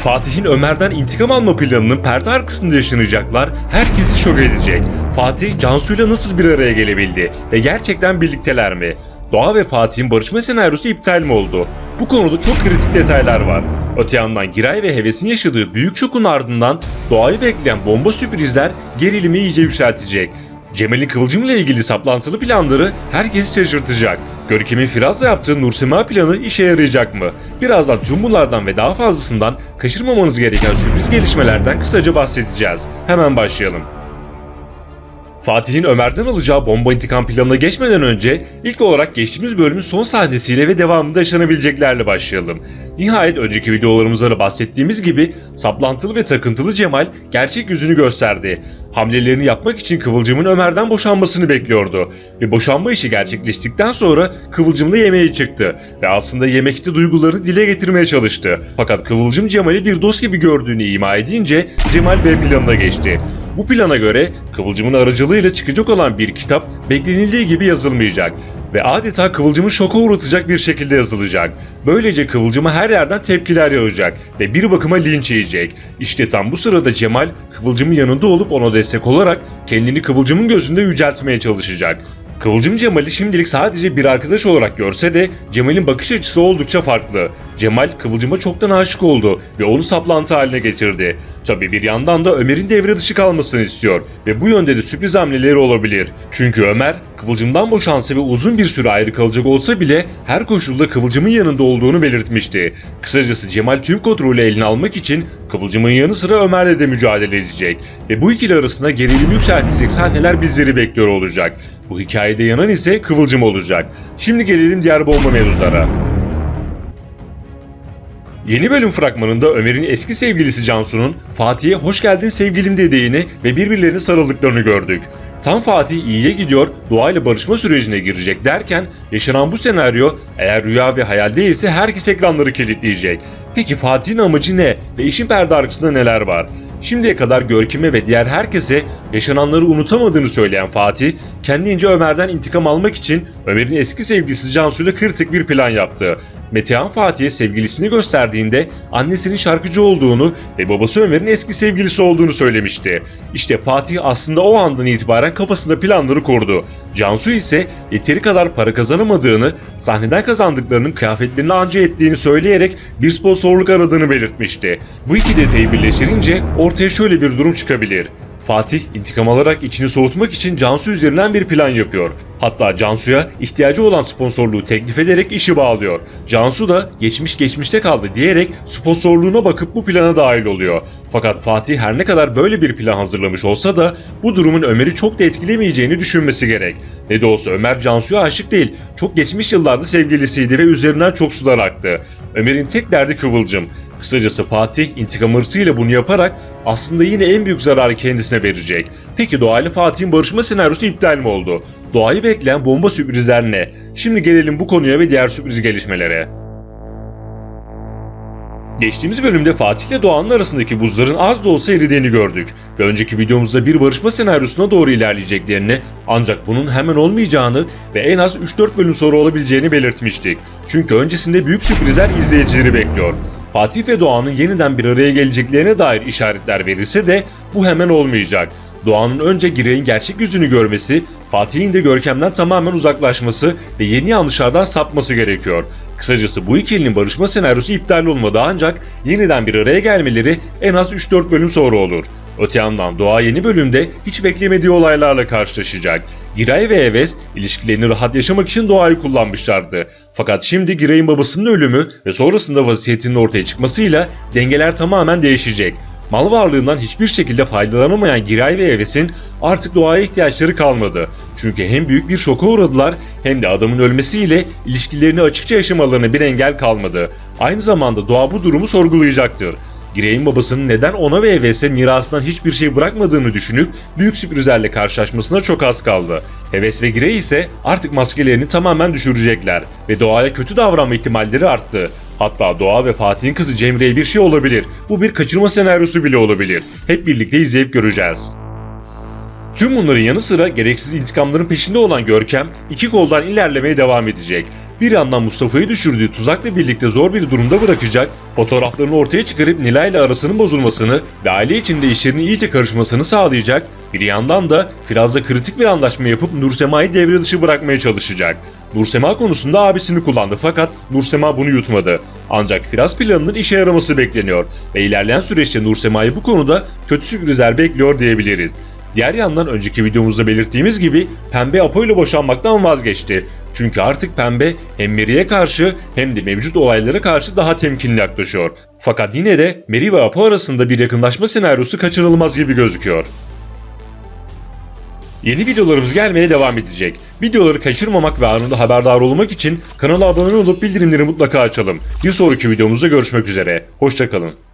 Fatih'in Ömer'den intikam alma planının perde arkasında yaşanacaklar herkesi şok edecek. Fatih Cansu'yla nasıl bir araya gelebildi ve gerçekten birlikteler mi? Doğa ve Fatih'in barışma senaryosu iptal mi oldu? Bu konuda çok kritik detaylar var. Öte yandan Giray ve Heves'in yaşadığı büyük şokun ardından Doğa'yı bekleyen bomba sürprizler gerilimi iyice yükseltecek. Cemal'in Kıvılcım ilgili saplantılı planları herkesi şaşırtacak. Görkem'in Firaz'la yaptığı Nursema planı işe yarayacak mı? Birazdan tüm bunlardan ve daha fazlasından kaçırmamanız gereken sürpriz gelişmelerden kısaca bahsedeceğiz. Hemen başlayalım. Fatih'in Ömer'den alacağı bomba intikam planına geçmeden önce ilk olarak geçtiğimiz bölümün son sahnesiyle ve devamında yaşanabileceklerle başlayalım. Nihayet önceki videolarımızda da bahsettiğimiz gibi saplantılı ve takıntılı Cemal gerçek yüzünü gösterdi. Hamlelerini yapmak için Kıvılcım'ın Ömer'den boşanmasını bekliyordu. Ve boşanma işi gerçekleştikten sonra Kıvılcım'la yemeğe çıktı. Ve aslında yemekte duygularını dile getirmeye çalıştı. Fakat Kıvılcım Cemal'i bir dost gibi gördüğünü ima edince Cemal B planına geçti. Bu plana göre Kıvılcım'ın aracılığıyla çıkacak olan bir kitap beklenildiği gibi yazılmayacak ve adeta Kıvılcım'ı şoka uğratacak bir şekilde yazılacak. Böylece Kıvılcım'a her yerden tepkiler yağacak ve bir bakıma linç yiyecek. İşte tam bu sırada Cemal Kıvılcım'ın yanında olup ona destek olarak kendini Kıvılcım'ın gözünde yüceltmeye çalışacak. Kıvılcım Cemal'i şimdilik sadece bir arkadaş olarak görse de Cemal'in bakış açısı oldukça farklı. Cemal Kıvılcım'a çoktan aşık oldu ve onu saplantı haline getirdi. Tabi bir yandan da Ömer'in devre dışı kalmasını istiyor ve bu yönde de sürpriz hamleleri olabilir. Çünkü Ömer Kıvılcım'dan boşansa ve uzun bir süre ayrı kalacak olsa bile her koşulda Kıvılcım'ın yanında olduğunu belirtmişti. Kısacası Cemal tüm kontrolü eline almak için Kıvılcım'ın yanı sıra Ömer'le de mücadele edecek ve bu ikili arasında gerilim yükseltecek sahneler bizleri bekliyor olacak. Bu hikayede yanan ise Kıvılcım olacak. Şimdi gelelim diğer bomba mevzulara. Yeni bölüm fragmanında Ömer'in eski sevgilisi Cansu'nun Fatih'e hoş geldin sevgilim dediğini ve birbirlerine sarıldıklarını gördük. Tam Fatih iyiye gidiyor, doğayla barışma sürecine girecek derken yaşanan bu senaryo eğer rüya ve hayal değilse herkes ekranları kilitleyecek. Peki Fatih'in amacı ne ve işin perde arkasında neler var? Şimdiye kadar Görkem'e ve diğer herkese yaşananları unutamadığını söyleyen Fatih, kendince Ömer'den intikam almak için Ömer'in eski sevgilisi Cansu'yla kritik bir plan yaptı. Metehan Fatih'e sevgilisini gösterdiğinde annesinin şarkıcı olduğunu ve babası Ömer'in eski sevgilisi olduğunu söylemişti. İşte Fatih aslında o andan itibaren kafasında planları kurdu. Cansu ise yeteri kadar para kazanamadığını, sahneden kazandıklarının kıyafetlerini anca ettiğini söyleyerek bir sponsorluk aradığını belirtmişti. Bu iki detayı birleştirince ortaya şöyle bir durum çıkabilir. Fatih intikam alarak içini soğutmak için Cansu üzerinden bir plan yapıyor. Hatta Cansu'ya ihtiyacı olan sponsorluğu teklif ederek işi bağlıyor. Cansu da geçmiş geçmişte kaldı diyerek sponsorluğuna bakıp bu plana dahil oluyor. Fakat Fatih her ne kadar böyle bir plan hazırlamış olsa da bu durumun Ömer'i çok da etkilemeyeceğini düşünmesi gerek. Ne de olsa Ömer Cansu'ya aşık değil. Çok geçmiş yıllarda sevgilisiydi ve üzerinden çok sular aktı. Ömer'in tek derdi Kıvılcım. Kısacası Fatih intikam hırsıyla bunu yaparak aslında yine en büyük zararı kendisine verecek. Peki Doğa Fatih'in barışma senaryosu iptal mi oldu? Doğayı bekleyen bomba sürprizler ne? Şimdi gelelim bu konuya ve diğer sürpriz gelişmelere. Geçtiğimiz bölümde Fatih ile Doğan'ın arasındaki buzların az da olsa eridiğini gördük ve önceki videomuzda bir barışma senaryosuna doğru ilerleyeceklerini ancak bunun hemen olmayacağını ve en az 3-4 bölüm sonra olabileceğini belirtmiştik. Çünkü öncesinde büyük sürprizler izleyicileri bekliyor. Fatih ve Doğan'ın yeniden bir araya geleceklerine dair işaretler verilse de bu hemen olmayacak. Doğan'ın önce Girey'in gerçek yüzünü görmesi, Fatih'in de Görkem'den tamamen uzaklaşması ve yeni yanlışlardan sapması gerekiyor. Kısacası bu ikilinin barışma senaryosu iptal olmadı ancak yeniden bir araya gelmeleri en az 3-4 bölüm sonra olur. Öte yandan Doğa yeni bölümde hiç beklemediği olaylarla karşılaşacak. Giray ve Eves ilişkilerini rahat yaşamak için Doğa'yı kullanmışlardı. Fakat şimdi Giray'ın babasının ölümü ve sonrasında vasiyetinin ortaya çıkmasıyla dengeler tamamen değişecek. Mal varlığından hiçbir şekilde faydalanamayan Giray ve Eves'in artık doğaya ihtiyaçları kalmadı. Çünkü hem büyük bir şoka uğradılar hem de adamın ölmesiyle ilişkilerini açıkça yaşamalarına bir engel kalmadı. Aynı zamanda doğa bu durumu sorgulayacaktır. Girey'in babasının neden ona ve Heves'e mirasından hiçbir şey bırakmadığını düşünüp büyük sürprizlerle karşılaşmasına çok az kaldı. Heves ve Girey ise artık maskelerini tamamen düşürecekler ve doğaya kötü davranma ihtimalleri arttı. Hatta Doğa ve Fatih'in kızı Cemre'ye bir şey olabilir. Bu bir kaçırma senaryosu bile olabilir. Hep birlikte izleyip göreceğiz. Tüm bunların yanı sıra gereksiz intikamların peşinde olan Görkem iki koldan ilerlemeye devam edecek. Bir yandan Mustafa'yı düşürdüğü tuzakla birlikte zor bir durumda bırakacak, fotoğraflarını ortaya çıkarıp Nilay ile arasının bozulmasını ve aile içinde işlerinin iyice karışmasını sağlayacak, bir yandan da Firaz'la kritik bir anlaşma yapıp Nursema'yı devre dışı bırakmaya çalışacak. Nursema konusunda abisini kullandı fakat Nursema bunu yutmadı. Ancak Firaz planının işe yaraması bekleniyor ve ilerleyen süreçte Nursema'yı bu konuda kötü sürprizler bekliyor diyebiliriz. Diğer yandan önceki videomuzda belirttiğimiz gibi Pembe Apo ile boşanmaktan vazgeçti. Çünkü artık Pembe hem Mary'e karşı hem de mevcut olaylara karşı daha temkinli yaklaşıyor. Fakat yine de Mary ve Apo arasında bir yakınlaşma senaryosu kaçırılmaz gibi gözüküyor. Yeni videolarımız gelmeye devam edecek. Videoları kaçırmamak ve anında haberdar olmak için kanala abone olup bildirimleri mutlaka açalım. Bir sonraki videomuzda görüşmek üzere. Hoşçakalın.